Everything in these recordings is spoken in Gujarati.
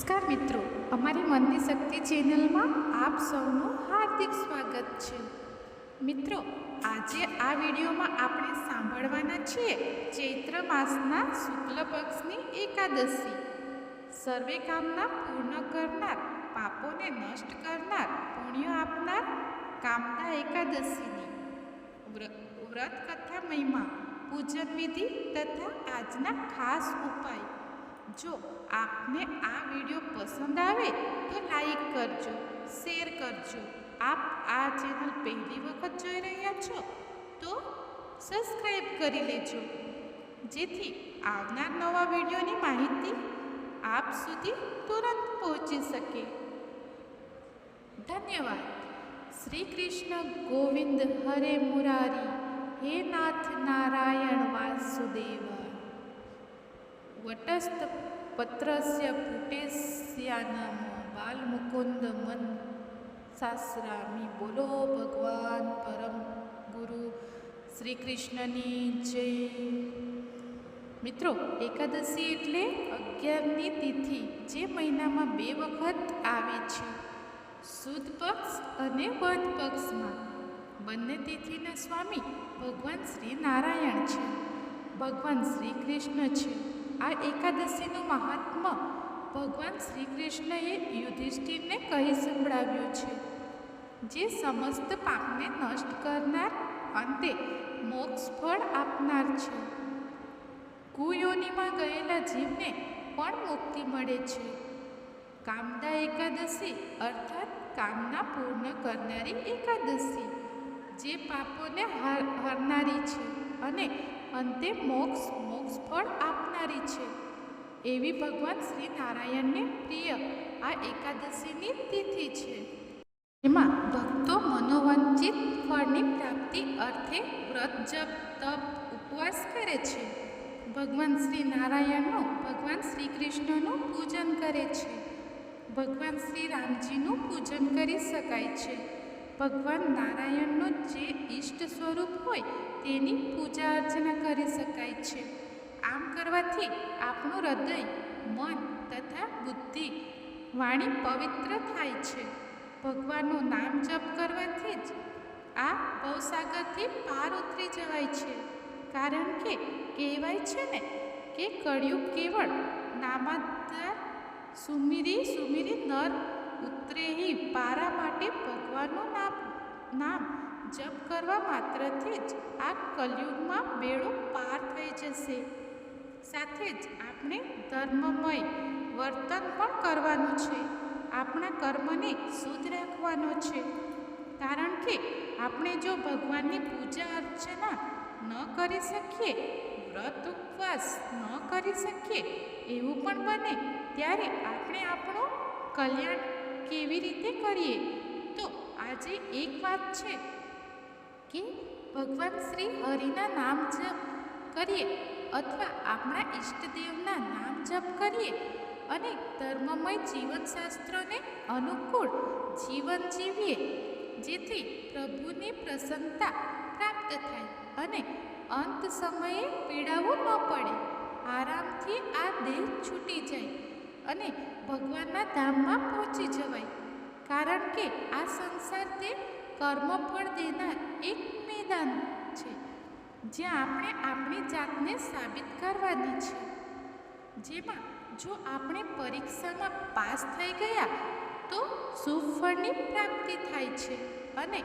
નમસ્કાર મિત્રો, અમારી મનની શક્તિ ચેનલમાં આપ સૌનું હાર્દિક સ્વાગત છે. મિત્રો, આજે આ વિડીયોમાં આપણે સાંભળવાના છીએ ચૈત્ર માસના શુક્લ પક્ષની એકાદશી. સર્વે કામના પૂર્ણ કરનાર, પાપોને નષ્ટ કરનાર, પુણ્ય આપનાર કામના એકાદશીની. વ્ર- વ્રત કથા મહિમા પૂજન વિધિ તથા આજના ખાસ ઉપાય. જો આપને આ વીડિયો પસંદ આવે તો લાઈક કરજો, શેર કરજો. આપ આ ચેનલ પહેલી વખત જોઈ રહ્યા છો તો સબસ્ક્રાઈબ કરી લેજો. જેથી આવનાર નવા વિડીયોની માહિતી આપ સુધી તુરંત પહોંચી શકે. ધન્યવાદ. શ્રી કૃષ્ણ ગોવિંદ હરે મુરારી. હે નાથ નારાયણ વાસુદેવ. વટસ્થ પત્રસ્ય બાલ બાલમુકુંદ મન સાસરામી બોલો ભગવાન પરમ ગુરુ શ્રી કૃષ્ણની જય મિત્રો એકાદશી એટલે અગિયારની તિથિ જે મહિનામાં બે વખત આવે છે. સુદ પક્ષ અને વધ પક્ષમાં. બંને તિથિના સ્વામી ભગવાન શ્રી નારાયણ છે. ભગવાન શ્રી કૃષ્ણ છે. આ એકાદશીનું મહાત્મ્ય ભગવાન શ્રી કૃષ્ણએ યુધિષ્ઠિરને કહી સંભળાવ્યું છે, જે સમસ્ત પાપને નષ્ટ કરનાર અંતે મોક્ષ ફળ આપનાર છે. કુયોનીમાં ગયેલા જીવને પણ મુક્તિ મળે છે. કામદા એકાદશી અર્થાત કામના પૂર્ણ કરનારી એકાદશી, જે પાપોને હાર, હરનારી છે અને અંતે મોક્ષ મોક્ષ ફળ આપનારી છે. એવી ભગવાન શ્રી નારાયણને પ્રિય આ એકાદશીની તિથિ છે. એમાં ભક્તો મનોવંચિત ફળની પ્રાપ્તિ અર્થે વ્રત, જપ, તપ, ઉપવાસ કરે છે. ભગવાન શ્રી નારાયણનું ભગવાન શ્રી કૃષ્ણનું પૂજન કરે છે. ભગવાન શ્રી રામજીનું પૂજન કરી શકાય છે. ભગવાન નારાયણનું જે ઈષ્ટ સ્વરૂપ હોય તેની પૂજા અર્ચના કરી શકાય છે. આમ કરવાથી આપણું હૃદય, મન તથા બુદ્ધિ વાણી પવિત્ર થાય છે. ભગવાનનું નામ જપ કરવાથી જ આ ભવસાગરથી પાર ઉતરી જવાય છે. કારણ કે કહેવાય છે ને કે કળિયુગ કેવળ નામાદાર સુમિરી સુમિરી નર ઉતરેહી પારા માટે ભગવાનનું નામ નામ જપ કરવા માત્રથી જ આ કલયુગમાં બેડો પાર થઈ જશે. સાથે જ આપણે ધર્મમય વર્તન પણ કરવાનું છે. આપણા કર્મને શુદ્ધ રાખવાનો છે. કારણ કે આપણે જો ભગવાનની પૂજા અર્ચના ન કરી શકીએ, વ્રત ઉપવાસ ન કરી શકીએ, એવું પણ બને ત્યારે આપણે આપણું કલ્યાણ કેવી રીતે કરીએ? તો આજે એક વાત છે. કે ભગવાન શ્રી હરિના નામ જપ કરીએ અથવા આપણા ઈષ્ટદેવના નામ જપ કરીએ અને ધર્મમય જીવનશાસ્ત્રોને અનુકૂળ જીવન જીવીએ, જેથી પ્રભુની પ્રસન્નતા પ્રાપ્ત થાય અને અંત સમયે પીડાવું ન પડે, આરામથી આ દેહ છૂટી જાય અને ભગવાનના ધામમાં પહોંચી જવાય. કારણ કે આ સંસાર તે કર્મફળ દેનાર એક મેદાન છે, જ્યાં આપણે આપણી જાતને સાબિત કરવાની છે. જેમાં જો આપણે પરીક્ષામાં પાસ થઈ ગયા, તો સુફળની પ્રાપ્તિ થાય છે અને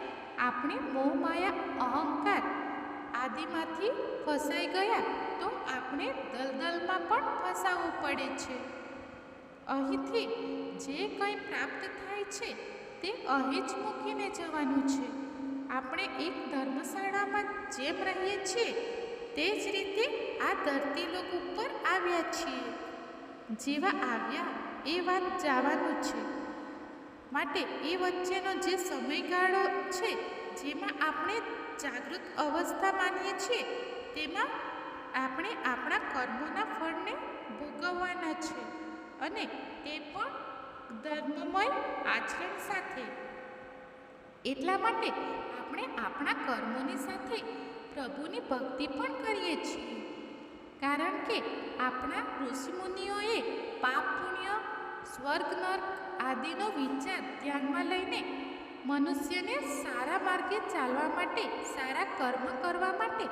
આપણે મોહમાયા અહંકાર આદિમાંથી ફસાઈ ગયા, તો આપણે દલદલમાં પણ ફસાવવું પડે છે. અહીંથી જે કંઈ પ્રાપ્ત થાય છે તે અહીં જ મૂકીને જવાનું છે. આપણે એક ધર્મશાળામાં જેમ રહીએ છીએ, તે જ રીતે આ ધરતી લોક ઉપર આવ્યા છીએ. જેવા આવ્યા, એ વાત જવાનું છે. માટે એ વચ્ચેનો જે સમયગાળો છે, જેમાં આપણે જાગૃત અવસ્થા માનીએ છીએ, તેમાં આપણે આપણા કર્મોના ફળને ભોગવવાના છે. અને તે પણ ધર્મમય આચરણ સાથે. એટલા માટે આપણે આપણા કર્મોની સાથે પ્રભુની ભક્તિ પણ કરીએ છીએ. કારણ કે આપણા ઋષિમુનિઓએ પાપ પુણ્ય સ્વ સ્વર્ગ નર્ક આદિનો વિચાર ધ્યાનમાં લઈને મનુષ્યને સારા માર્ગે ચાલવા માટે, સારા કર્મ કરવા માટે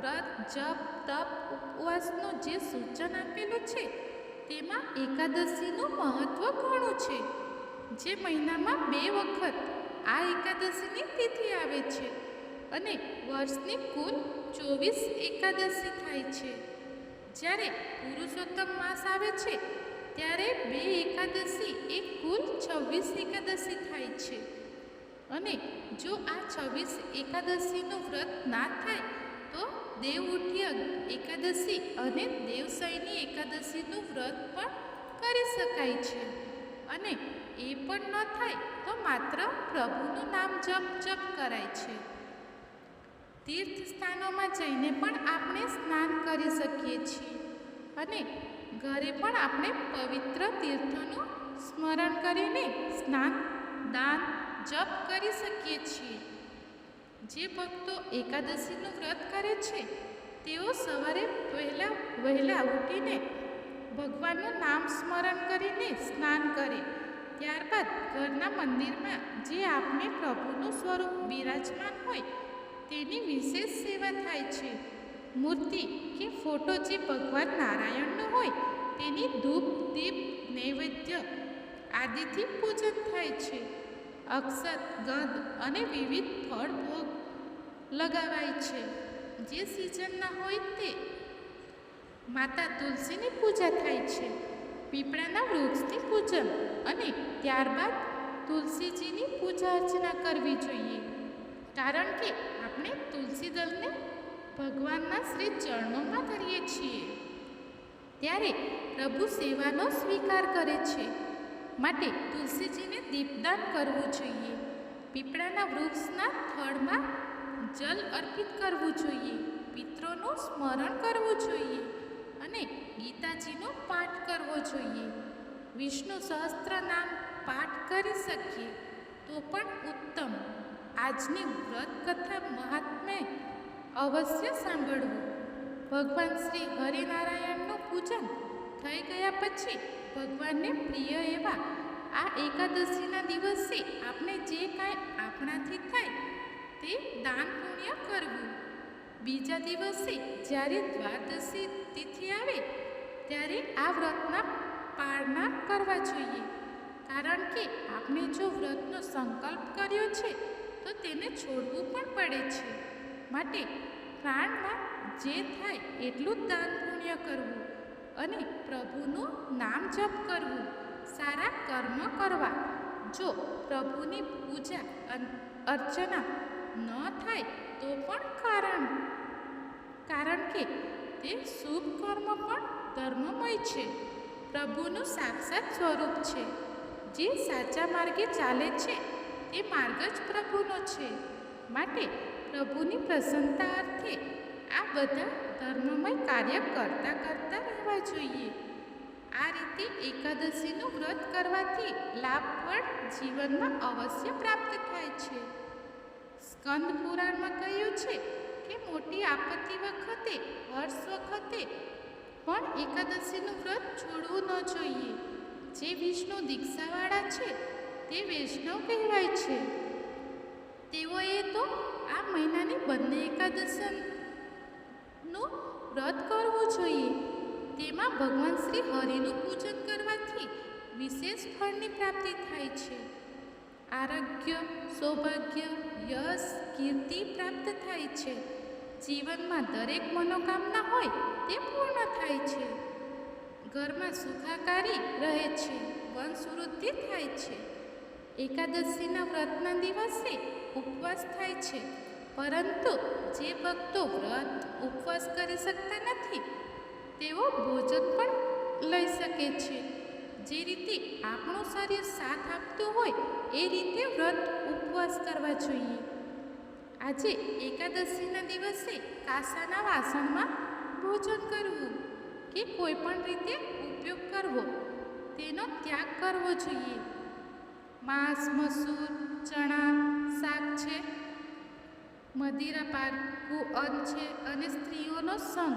વ્રત, જપ, તપ, ઉપવાસનું જે સૂચન આપેલું છે તેમાં એકાદશીનું મહત્વ ઘણું છે. જે મહિનામાં બે વખત આ એકાદશીની તિથિ આવે છે અને વર્ષની કુલ ચોવીસ એકાદશી થાય છે. જ્યારે પુરુષોત્તમ માસ આવે છે, ત્યારે બે એકાદશી એ કુલ છવ્વીસ એકાદશી થાય છે. અને જો આ છવ્વીસ એકાદશીનું વ્રત ના થાય દેવ ઉઠ્ય એકાદશી અને દેવસાઈની એકાદશીનું વ્રત પણ કરી શકાય છે. અને એ પણ ન થાય તો માત્ર પ્રભુનું નામ જપ જપ કરાય છે. તીર્થ સ્થાનોમાં જઈને પણ આપણે સ્નાન કરી શકીએ છીએ અને ઘરે પણ આપણે પવિત્ર તીર્થોનું સ્મરણ કરીને સ્નાન, દાન, જપ કરી શકીએ છીએ. જે ભક્તો એકાદશીનું વ્રત કરે છે, તેઓ સવારે વહેલા વહેલા ઉઠીને ભગવાનનું નામ સ્મરણ કરીને સ્નાન કરે. ત્યારબાદ ઘરના મંદિરમાં જે આપણે પ્રભુનું સ્વરૂપ બિરાજમાન હોય, તેની વિશેષ સેવા થાય છે. મૂર્તિ કે ફોટો જે ભગવાન નારાયણનો હોય, તેની ધૂપ, દીપ, નૈવેદ્ય આદિથી પૂજન થાય છે. અક્ષત, ગંધ અને વિવિધ ફળ ભોગ લગાવાય છે. જે સિઝનના હોય તે માતા તુલસીની પૂજા થાય છે. પીપળાના વૃક્ષની પૂજન અને ત્યારબાદ તુલસીજીની પૂજા અર્ચના કરવી જોઈએ. કારણ કે આપણે તુલસી દળને ભગવાનના શ્રી ચરણોમાં ધરીએ છીએ. ત્યારે પ્રભુ સેવાનો સ્વીકાર કરે છે. માટે તુલસીજીને દીપદાન કરવું જોઈએ. પીપળાના વૃક્ષના થડમાં જલ અર્પિત કરવું જોઈએ. પિત્રોનું સ્મરણ કરવું જોઈએ અને ગીતાજીનો પાઠ કરવો જોઈએ. વિષ્ણુ સહસ્ત્ર નામ પાઠ કરી શકીએ તો પણ ઉત્તમ. આજની વ્રત કથા મહાત્મે અવશ્ય સાંભળવું. ભગવાન શ્રી હરિનારાયણનું પૂજન થઈ ગયા પછી ભગવાનને પ્રિય એવા આ એકાદશીના દિવસે આપણે જે કાંઈ આપણાથી થાય તે દાન પુણ્ય કરવું. બીજા દિવસે જ્યારે દ્વાદશી તિથિ આવે ત્યારે આ વ્રતના પાળના કરવા જોઈએ. કારણ કે આપણે જો વ્રતનો સંકલ્પ કર્યો છે, તો તેને છોડવું પણ પડે છે. માટે પ્રાણમાં જે થાય એટલું જ દાન પુણ્ય કરવું. અને પ્રભુનું નામ જપ કરવું. સારા કર્મ કરવા. જો પ્રભુની પૂજા અર્ચના ન થાય, તો પણ કારણ. કારણ કે તે શુભ કર્મ પણ ધર્મમય છે. પ્રભુનું સાક્ષાત સ્વરૂપ છે. જે સાચા માર્ગે ચાલે છે, તે માર્ગ જ પ્રભુનો છે. માટે પ્રભુની પ્રસન્નતા અર્થે આ બધા ધર્મમય કાર્ય કરતા કરતા રહેવા જોઈએ. આ રીતે એકાદશીનું વ્રત કરવાથી લાભ પણ જીવનમાં અવશ્ય પ્રાપ્ત થાય છે. સ્કંદ પુરાણમાં કહ્યું છે કે મોટી આપત્તિ વખતે, હર્ષ વખતે પણ એકાદશીનું વ્રત છોડવું ન જોઈએ. જે વિષ્ણુ દીક્ષાવાળા છે, તે વૈષ્ણવ કહેવાય છે. તેઓએ તો આ મહિનાની બંને એકાદશીનું વ્રત કરવું જોઈએ. તેમાં ભગવાન શ્રી હરિનું પૂજન કરવાથી વિશેષ ફળની પ્રાપ્તિ થાય છે. આરોગ્ય, સૌભાગ્ય, યશ, કીર્તિ પ્રાપ્ત થાય છે. જીવનમાં દરેક મનોકામના હોય તે પૂર્ણ થાય છે. ઘરમાં સુખાકારી રહે છે વંશવૃદ્ધિ થાય છે. એકાદશીના વ્રતના દિવસે ઉપવાસ થાય છે. પરંતુ જે ભક્તો વ્રત ઉપવાસ કરી શકતા નથી. તેઓ ભોજન પણ લઈ શકે છે. જે રીતે આપણું શરીર સાથ આપતું હોય, એ રીતે વ્રત ઉપવાસ કરવા જોઈએ. આજે એકાદશીના દિવસે કાસાના વાસણમાં ભોજન કરવું કે કોઈ પણ રીતે ઉપયોગ કરવો, તેનો ત્યાગ કરવો જોઈએ. માંસ, મસૂર, ચણા, શાક છે. મદિરા પાકું અન્ન છે અને સ્ત્રીઓનો સંગ.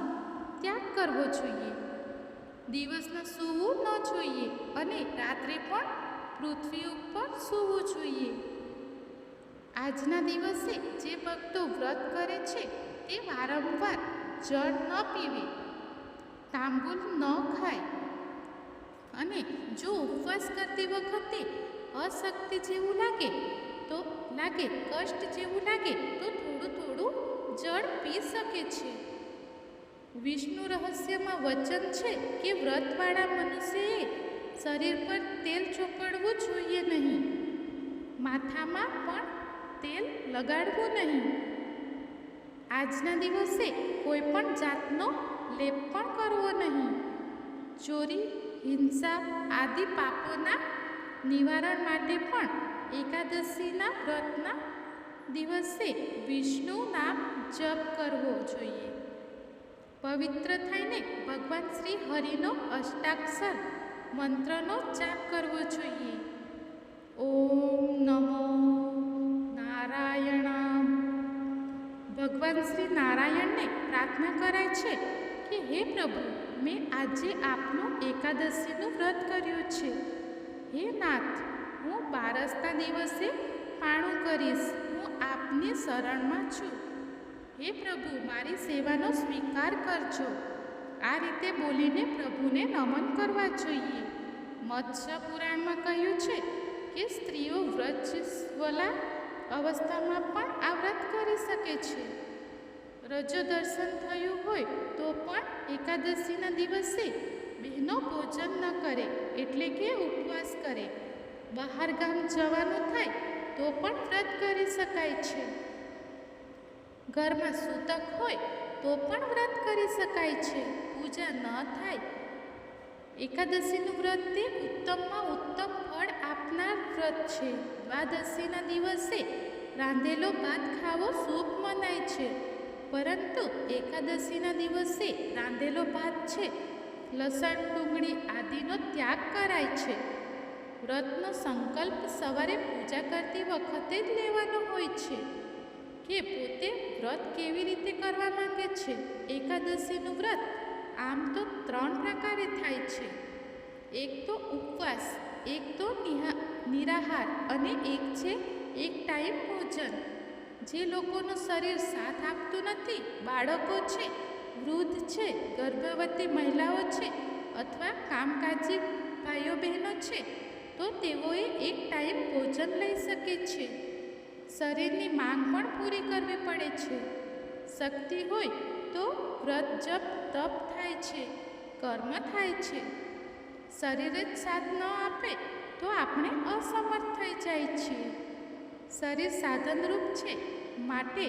ત્યાગ કરવો જોઈએ. દિવસના સૂવું ન જોઈએ અને રાત્રે પણ પૃથ્વી ઉપર સૂવું જોઈએ. આજના દિવસે જે ભક્તો વ્રત કરે છે તે વારંવાર જળ ન પીવે, તાંબુલ ન ખાય અને જો ઉપવાસ કરતી વખતે અશક્તિ જેવું લાગે તો લાગે કષ્ટ જેવું લાગે તો થોડું થોડું જળ પી શકે છે. વિષ્ણુ રહસ્યમાં વચન છે કે વ્રતવાળા મનુષ્યએ શરીર પર તેલ ચોપડવું જોઈએ નહીં. માથામાં પણ તેલ લગાડવું નહીં. આજના દિવસે કોઈ પણ જાતનો લેપ પણ કરવો નહીં. ચોરી, હિંસા આદિ પાપોના નિવારણ માટે પણ એકાદશીના વ્રતના દિવસે વિષ્ણુ નામ જપ કરવો જોઈએ. પવિત્ર થઈને ભગવાન શ્રી હરિનો અષ્ટાક્ષર મંત્રનો જાપ કરવો જોઈએ. ઓમ નમો નારાયણમ. ભગવાન શ્રી નારાયણને પ્રાર્થના કરાય છે કે હે પ્રભુ, મેં આજે આપનું એકાદશીનું વ્રત કર્યું છે. હે નાથ હું બારસના દિવસે પાણું કરીશ. હું આપની શરણમાં છું. હે પ્રભુ, મારી સેવાનો સ્વીકાર કરજો. આ રીતે બોલીને પ્રભુને નમન કરવા જોઈએ. મત્સ્ય પુરાણમાં કહ્યું છે કે સ્ત્રીઓ વ્રજસ્વલા અવસ્થામાં પણ આ વ્રત કરી શકે છે. રજો દર્શન થયું હોય તો પણ એકાદશીના દિવસે બહેનો ભોજન ન કરે એટલે કે ઉપવાસ કરે. બહાર ગામ જવાનું થાય તો પણ વ્રત કરી શકાય છે. ઘરમાં સૂતક હોય તો પણ વ્રત કરી શકાય છે. પૂજા ન થાય એકાદશીનું વ્રત તે ઉત્તમમાં ઉત્તમ ફળ આપનાર વ્રત છે. દ્વાદશીના દિવસે રાંધેલો ભાત ખાવો શુભ મનાય છે. પરંતુ એકાદશીના દિવસે રાંધેલો ભાત છે. લસણ, ડુંગળી આદિનો ત્યાગ કરાય છે. વ્રતનો સંકલ્પ સવારે પૂજા કરતી વખતે જ લેવાનો હોય છે. કે પોતે વ્રત કેવી રીતે કરવા માંગે છે? એકાદશીનું વ્રત આમ તો ત્રણ પ્રકારે થાય છે. એક તો ઉપવાસ, એક તો નિરાહાર અને એક છે એક ટાઈમ ભોજન. જે લોકોનું શરીર સાથ આપતું નથી, બાળકો છે, વૃદ્ધ છે, ગર્ભવતી મહિલાઓ છે અથવા કામકાજી ભાઈઓ બહેનો છે તો તેઓએ એક ટાઈમ ભોજન લઈ શકે છે. શરીરની માંગ પણ પૂરી કરવી પડે છે. શક્તિ હોય તો વ્રત, જપ, તપ થાય છે. કર્મ થાય છે. શરીર જ સાથ ન આપે તો આપણે અસમર્થ થઈ જાય છીએ. શરીર સાધનરૂપ છે માટે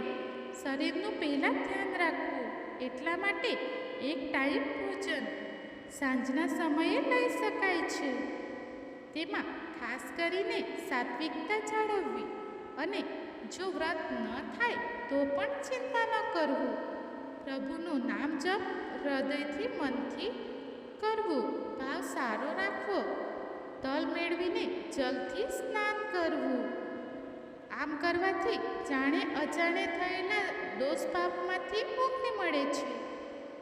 શરીરનું પહેલાં ધ્યાન રાખવું, એટલા માટે એક ટાઈમ ભોજન સાંજના સમયે લઈ શકાય છે. તેમાં ખાસ કરીને સાત્વિકતા જાળવવી અને જો વ્રત ન થાય તો પણ ચિંતા ન કરવું. પ્રભુનું નામ જપ હૃદયથી મનથી કરવું. ભાવ સારો રાખવો. તલ મેળવીને જલથી સ્નાન કરવું. આમ કરવાથી જાણે અજાણે થયેલા દોષ પાપમાંથી મુક્તિ મળે છે.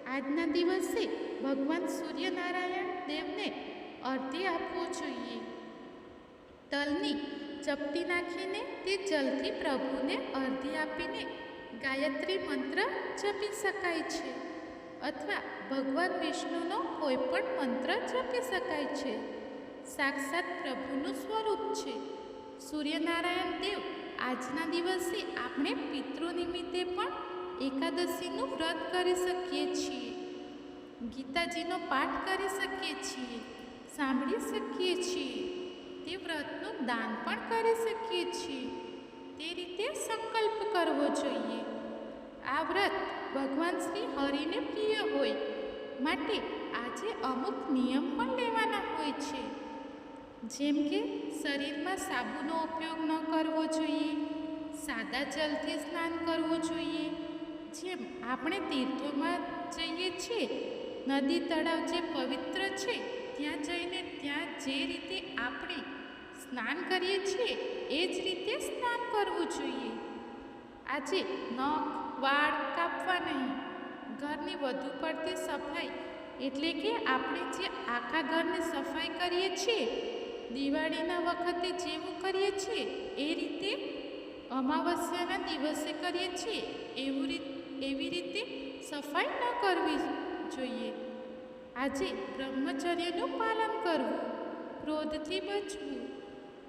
આજના દિવસે ભગવાન સૂર્યનારાયણ દેવને અર્ધી આપવું જોઈએ. તલની ચપટી નાખીને તે જલથી પ્રભુને અર્ધી આપીને ગાયત્રી મંત્ર જપી શકાય છે અથવા ભગવાન વિષ્ણુનો કોઈ પણ મંત્ર જપી શકાય છે. સાક્ષાત પ્રભુનું સ્વરૂપ છે. સૂર્યનારાયણ દેવ આજના દિવસે આપણે પિતૃ નિમિત્તે પણ એકાદશીનું વ્રત કરી શકીએ છીએ. ગીતાજીનો પાઠ કરી શકીએ છીએ. સાંભળી શકીએ છીએ. તે વ્રતનું દાન પણ કરી શકીએ છીએ. તે રીતે સંકલ્પ કરવો જોઈએ. આ વ્રત ભગવાન શ્રી હરિને પ્રિય હોય, માટે આજે અમુક નિયમ પણ લેવાના હોય છે. જેમ કે, શરીરમાં સાબુનો ઉપયોગ ન કરવો જોઈએ, સાદા જલથી સ્નાન કરવું જોઈએ. જેમ આપણે તીર્થોમાં જઈએ છીએ, નદી તળાવ જે પવિત્ર છે ત્યાં જઈને ત્યાં જે રીતે આપણે સ્નાન કરીએ છીએ, એ જ રીતે સ્નાન કરવું જોઈએ. આજે નખ, વાળ કાપવા નહીં. ઘરની વધુ પડતી સફાઈ એટલે કે આપણે જે આખા ઘરની સફાઈ કરીએ છીએ, દિવાળીના વખતે જેવું કરીએ છીએ, એ રીતે અમાવસ્યાના દિવસે કરીએ છીએ, એવું રીત, એવી રીતે સફાઈ ન કરવી જોઈએ. આજે બ્રહ્મચર્યનું પાલન કરવું, ક્રોધથી બચવું,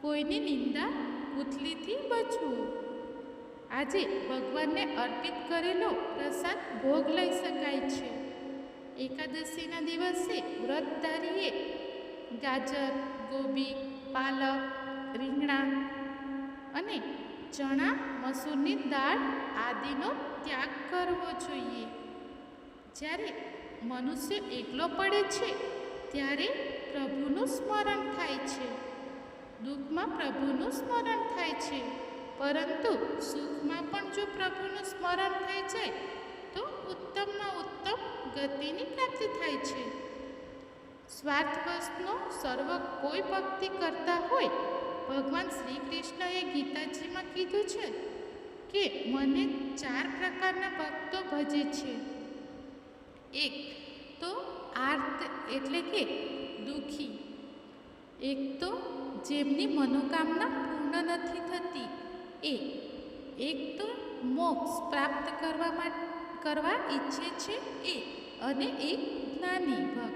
કોઈની નિંદા ઉથલીથી બચવું. આજે ભગવાનને અર્પિત કરેલો પ્રસાદ ભોગ લઈ શકાય છે. એકાદશીના દિવસે વ્રતધારીએ ગાજર, ગોબી, પાલક, રીંગણા અને ચણા, મસૂરની દાળ આદિનો ત્યાગ કરવો જોઈએ. જ્યારે મનુષ્ય એકલો પડે છે, ત્યારે પ્રભુનું સ્મરણ થાય છે. દુઃખમાં પ્રભુનું સ્મરણ થાય છે, પરંતુ સુખમાં પણ જો પ્રભુનું સ્મરણ થઈ જાય તો ઉત્તમમાં ઉત્તમ ગતિની પ્રાપ્તિ થાય છે. સ્વાર્થવશનો સર્વ કોઈ ભક્તિ કરતા હોય, ભગવાન શ્રી કૃષ્ણએ ગીતાજીમાં કીધું છે કે, મને ચાર પ્રકારના ભક્તો ભજે છે. એક તો આર્ત એટલે કે દુઃખી. એક તો જેમની મનોકામના પૂર્ણ નથી થતી. એ એક તો મોક્ષ પ્રાપ્ત કરવા કરવા ઈચ્છે છે એ અને એક જ્ઞાની ભક્ત.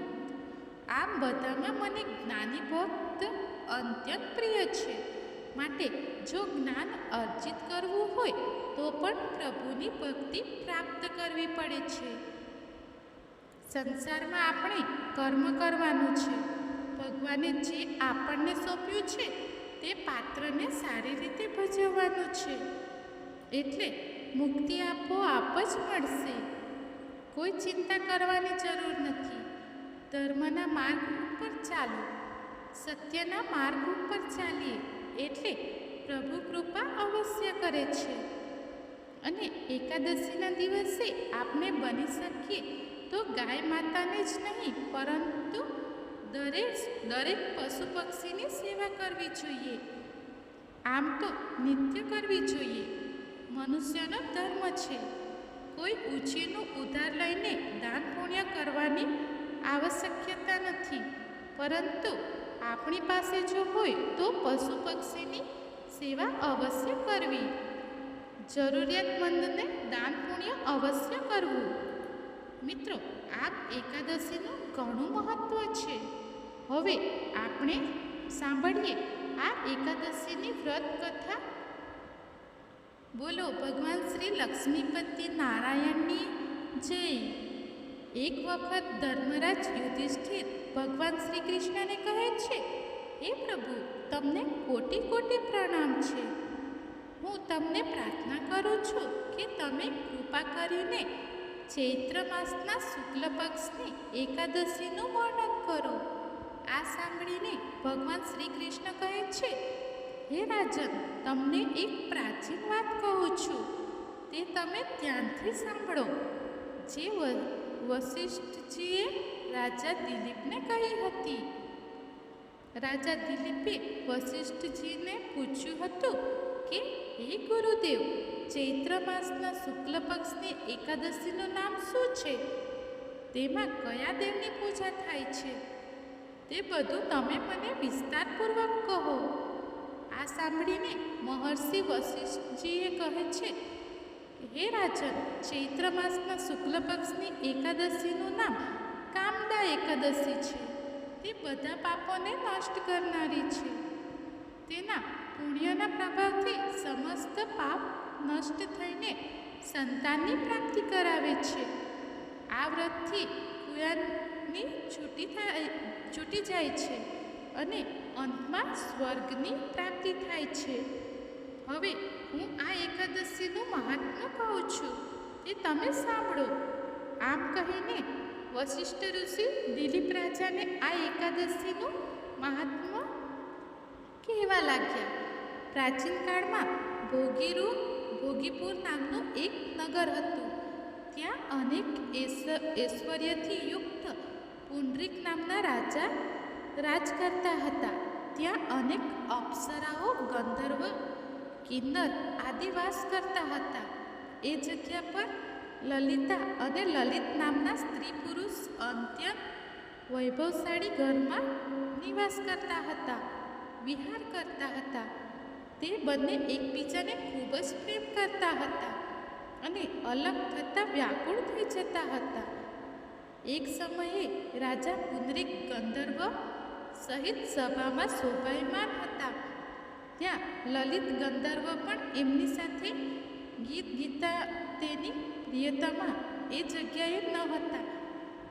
આમ બધામાં મને જ્ઞાની ભક્ત અત્યંત પ્રિય છે. માટે જો જ્ઞાન અર્જિત કરવું હોય તો પણ પ્રભુની ભક્તિ પ્રાપ્ત કરવી પડે છે. સંસારમાં આપણે કર્મ કરવાનું છે. ભગવાને જે આપણને સોંપ્યું છે, તે પાત્રને સારી રીતે ભજવવાનું છે. એટલે મુક્તિ આપોઆપ જ મળશે. કોઈ ચિંતા કરવાની જરૂર નથી. ધર્મના માર્ગ ઉપર ચાલો. સત્યના માર્ગ ઉપર ચાલીએ. એટલે પ્રભુ કૃપા અવશ્ય કરે છે. અને એકાદશીના દિવસે આપણે બની શકીએ તો ગાય માતાને જ નહીં, પરંતુ દરેક દરેક પશુ પક્ષીની સેવા કરવી જોઈએ. આમ તો નિત્ય કરવી જોઈએ. મનુષ્યનો ધર્મ છે. કોઈ ઊંચીનું ઉધાર લઈને દાન પુણ્ય કરવાની આવશ્યકતા નથી. પરંતુ આપણી પાસે જો હોય તો પશુ પક્ષીની સેવા અવશ્ય કરવી. જરૂરિયાતમંદને દાન પુણ્ય અવશ્ય કરવું. મિત્રો આ એકાદશીનું ઘણું મહત્ત્વ છે. હવે આપણે સાંભળીએ આ એકાદશીની વ્રત કથા બોલો, ભગવાન શ્રી લક્ષ્મીપતિ નારાયણની જય. એક વખત ધર્મરાજ યુધિષ્ઠિર ભગવાન શ્રી કૃષ્ણને કહે છે, હે પ્રભુ, તમને કોટી કોટી પ્રણામ છે. હું તમને પ્રાર્થના કરું છું કે તમે કૃપા કરીને ચૈત્ર માસના શુક્લ પક્ષની એકાદશીનું વર્ણન કરો. આ સાંભળીને ભગવાન શ્રી કૃષ્ણ કહે છે, હે રાજન, તમને એક પ્રાચીન વાત કહું છું. તે તમે ધ્યાનથી સાંભળો. જે વશિષ્ઠજીએ રાજા દિલીપને કહી હતી. રાજા દિલીપે વશિષ્ઠજીને પૂછ્યું હતું કે, હે ગુરુદેવ ચૈત્ર માસના શુક્લ પક્ષની એકાદશીનું નામ શું છે? તેમાં કયા દેવની પૂજા થાય છે? તે બધું તમે મને વિસ્તારપૂર્વક કહો. આ સાંભળીને મહર્ષિ વશિષ્ઠજીએ કહે છે હે રાજન, ચૈત્ર માસના શુક્લ પક્ષની એકાદશીનું નામ કામદા એકાદશી છે. તે બધા પાપોને નષ્ટ કરનારી છે. તેના પુણ્યના પ્રભાવથી સમસ્ત પાપ નષ્ટ થઈને સંતાનની પ્રાપ્તિ કરાવે છે. આ વ્રતથી કુયાની છૂટી થાય, છૂટી જાય છે અને અંતમાં સ્વર્ગની પ્રાપ્તિ થાય છે. હવે હું આ એકાદશીનું મહાત્મ્ય કહું છું તે તમે સાંભળો. આમ કહીને વશિષ્ઠ ઋષિ દિલીપ રાજાને આ એકાદશીનું મહાત્મ્ય કહેવા લાગ્યા. પ્રાચીન કાળમાં ભોગીરુ ભોગીપુર નામનું એક નગર હતું. ત્યાં અનેક ઐશ્વર્યથી યુક્ત પુંડરીક નામના રાજા રાજ કરતા હતા. ત્યાં અનેક અપ્સરાઓ, ગંધર્વ, કિન્નર આદિવાસ કરતા હતા. એ જગ્યા પર લલિતા અને લલિત નામના સ્ત્રી પુરુષ અત્યંત વૈભવશાળી ઘરમાં નિવાસ કરતા હતા. વિહાર કરતા હતા. તે બંને એકબીજાને ખૂબ જ પ્રેમ કરતા હતા અને અલગ થતાં વ્યાકુળ થઈ જતા હતા. એક સમયે રાજા પુનરિક ગંધર્વ સહિત સભામાં શોભાયમાન હતા. ત્યાં લલિત ગંધર્વ પણ એમની સાથે ગીત ગીતા તેની પ્રિયતામાં એ જગ્યાએ ન હતા.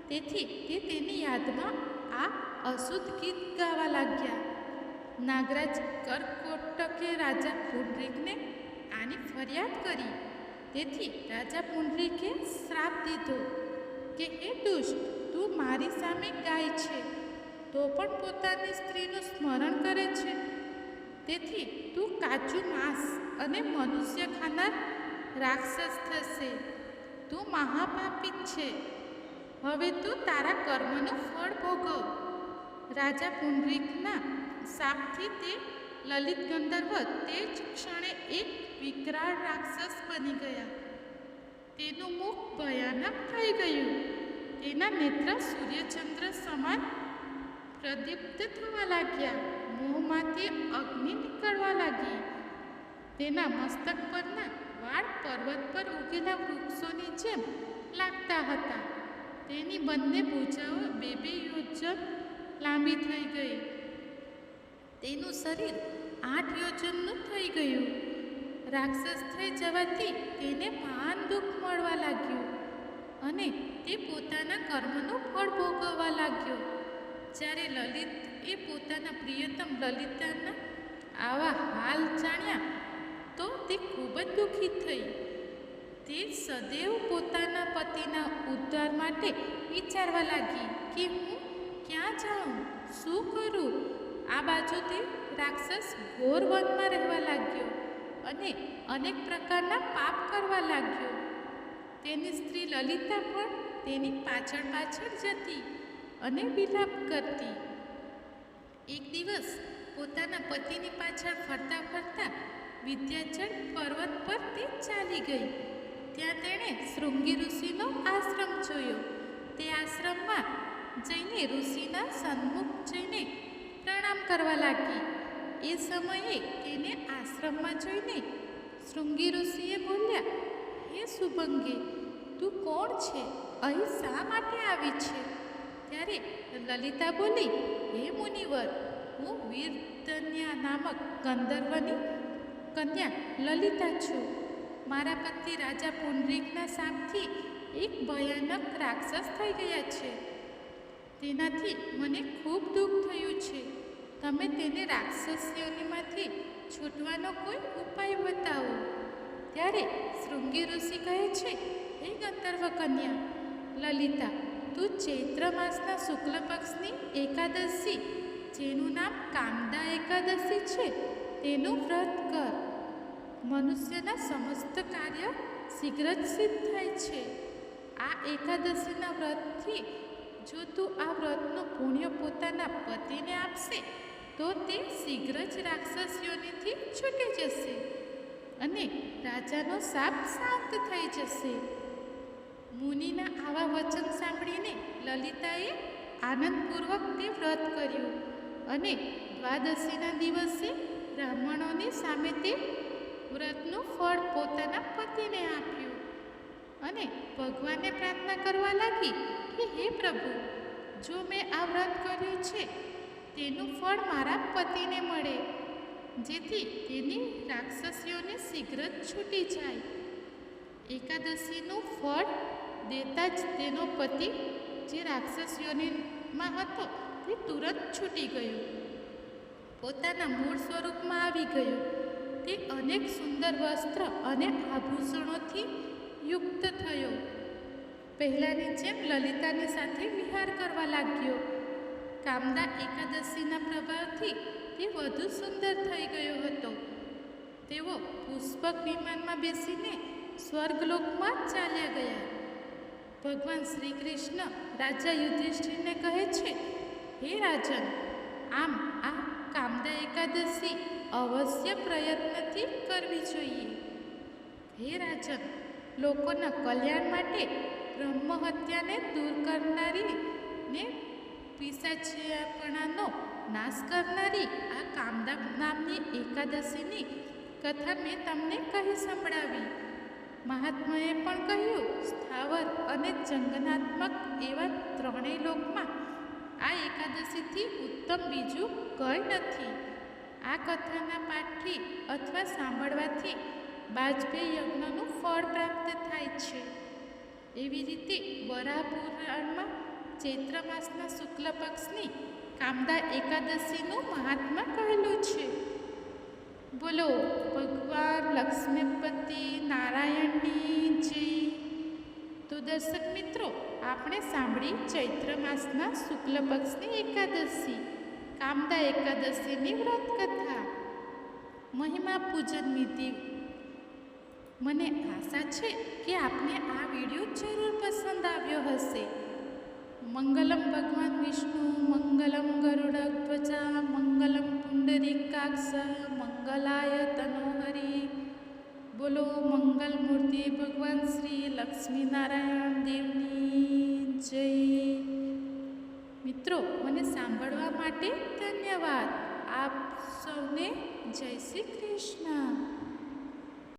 તેથી તે તેની યાદમાં આ અશુદ્ધ ગીત ગાવા લાગ્યા. નાગરાજ કરકોટકે રાજા પુંડરીકને આની ફરિયાદ કરી. તેથી રાજા પુંડરીકે શ્રાપ દીધો કે, એ દુષ્ટ, તું મારી સામે ગાય છે, તો પણ પોતાની સ્ત્રીનું સ્મરણ કરે છે. તેથી તું કાચું માંસ અને મનુષ્ય ખાનાર રાક્ષસ થશે. તું મહાપાપી છે. હવે તું તારા કર્મનું ફળ ભોગવ. રાજા પુંડરીકના શાપથી તે લલિત ગંધર્વ તે જ ક્ષણે એક વિકરાળ રાક્ષસ બની ગયા. તેનું મુખ ભયાનક થઈ ગયું. તેના નેત્ર સૂર્યચંદ્ર સમાન પ્રદીપ્ત થવા લાગ્યા. મોંમાંથી અગ્નિ નીકળવા લાગી. તેના મસ્તક પરના વાળ પર્વત પર ઉગેલા વૃક્ષોની જેમ લાગતા હતા. તેની બંને ભૂજાઓ બે બે યોજન લાંબી થઈ ગઈ. તેનું શરીર આઠ યોજનનું થઈ ગયું. રાક્ષસ થઈ જવાથી તેને મહાન દુઃખ મળવા લાગ્યું અને તે પોતાના કર્મનું ફળ ભોગવવા લાગ્યો. જ્યારે લલિત, એ પોતાના પ્રિયતમ લલિતાના આવા હાલ જાણ્યા, તો તે ખૂબ જ દુઃખી થઈ. તે સદૈવ પોતાના પતિના ઉદ્ધાર માટે વિચારવા લાગી કે હું ક્યાં જાઉં, શું કરું? આ બાજુ તે રાક્ષસ ઘોર વનમાં રહેવા લાગ્યો અને અનેક પ્રકારના પાપ કરવા લાગ્યો. તેની સ્ત્રી લલિતા પણ તેની પાછળ પાછળ જતી અને વિલાપ કરતી. એક દિવસ પોતાના પતિની પાછળ ફરતા ફરતા વિદ્યાચળ પર્વત પર તે ચાલી ગઈ. ત્યાં તેણે શૃંગી ઋષિનો આશ્રમ જોયો. તે આશ્રમમાં જઈને ઋષિના સન્મુખ જઈને પ્રણામ કરવા લાગી. એ સમયે તેને આશ્રમમાં જોઈને શૃંગી ઋષિએ બોલ્યા, હે સુભંગે, તું કોણ છે? અહીં શા માટે આવી છે? ત્યારે લલિતા બોલી, હે મુનિવર, હું વીરધન્યા નામક ગંધર્વની કન્યા લલિતા છું. મારા પતિ રાજા પુંડરીકના સાપથી એક ભયાનક રાક્ષસ થઈ ગયા છે. તેનાથી મને ખૂબ દુઃખ થયું છે. તમે તેને રાક્ષસીઓનીમાંથી છૂટવાનો કોઈ ઉપાય બતાવો. ત્યારે શૃંગી ઋષિ કહે છે, હે ગંધર્વ કન્યા લલિતા, તું ચૈત્ર માસના શુક્લ પક્ષની એકાદશી, જેનું નામ કામદા એકાદશી છે, તેનું વ્રત કર. મનુષ્યના સમસ્ત કાર્ય શીઘ્ર જ સિદ્ધ થાય છે. આ એકાદશીના વ્રતથી જો તું આ વ્રતનું પુણ્ય પોતાના પતિને આપશે, તો તે શીઘ્ર જ રાક્ષસીઓનીથી છૂટી જશે અને રાજાનો સાપ શાંત થઈ જશે. મુનિના આવા વચન સાંભળીને લલિતાએ આનંદપૂર્વક તે વ્રત કર્યું અને દ્વાદશીના દિવસે બ્રાહ્મણોની સામે તે વ્રતનું ફળ પોતાના પતિને આપ્યું. અને ભગવાનને પ્રાર્થના કરવા લાગી કે હે પ્રભુ, જો મેં આ વ્રત કર્યું છે, તેનું ફળ મારા પતિને મળે. જેથી તેની રાક્ષસીઓને શીઘ્ર જ છૂટી જાય. એકાદશીનું ફળ દેતા જ તેનો પતિ, જે રાક્ષસીઓનીમાં હતો, તે તુરંત છૂટી ગયો. પોતાના મૂળ સ્વરૂપમાં આવી ગયો. તે અનેક સુંદર વસ્ત્ર અને આભૂષણોથી યુક્ત થયો. પહેલાંની જેમ લલિતાની સાથે વિહાર કરવા લાગ્યો. કામદા એકાદશીના પ્રભાવથી તે વધુ સુંદર થઈ ગયો હતો. તેઓ પુષ્પક વિમાનમાં બેસીને સ્વર્ગલોકમાં ચાલ્યા ગયા. ભગવાન શ્રી કૃષ્ણ રાજા યુધિષ્ઠિરને કહે છે, હે રાજન, આમ આ કામદા એકાદશી અવશ્ય પ્રયત્નથી કરવી જોઈએ. હે રાજન લોકોના કલ્યાણ માટે બ્રહ્મ હત્યાને દૂર કરનારી ને પિશાચિયાપણાનો નાશ કરનારી આ કામદા નામની એકાદશીની કથા મેં તમને કહી સંભળાવી. મહાત્માએ પણ કહ્યું, સ્થાવર અને જંગનાત્મક એવા ત્રણેય લોકમાં આ એકાદશીથી ઉત્તમ બીજું કંઈ નથી. આ કથાના પાઠથી અથવા સાંભળવાથી બાજપેયી યજ્ઞનું ફળ પ્રાપ્ત થાય છે. એવી રીતે વરાહ પુરાણમાં ચૈત્ર માસના શુક્લ પક્ષની કામદા એકાદશીનું મહાત્મા કહેલું છે. બોલો, ભગવાન લક્ષ્મીપતિ, નારાયણની જય. તો દર્શક મિત્રો, આપણે સાંભળી ચૈત્ર માસના શુક્લ પક્ષની એકાદશી, કામદા એકાદશીની વ્રત કથા મહિમા પૂજન વિધિ મને આશા છે કે આપને આ વીડિયો જરૂર પસંદ આવ્યો હશે. મંગલમ ભગવાન વિષ્ણુ, મંગલમ ગરુડક ગરુડધ્વજા મંગલમ પુંડરીકાક્ષ મંગલાય તનોહરી. બોલો, મંગલ મૂર્તિ ભગવાન શ્રી લક્ષ્મીનારાયણ દેવની જય. મિત્રો, મને સાંભળવા માટે ધન્યવાદ. આપ સૌને જય શ્રી કૃષ્ણ.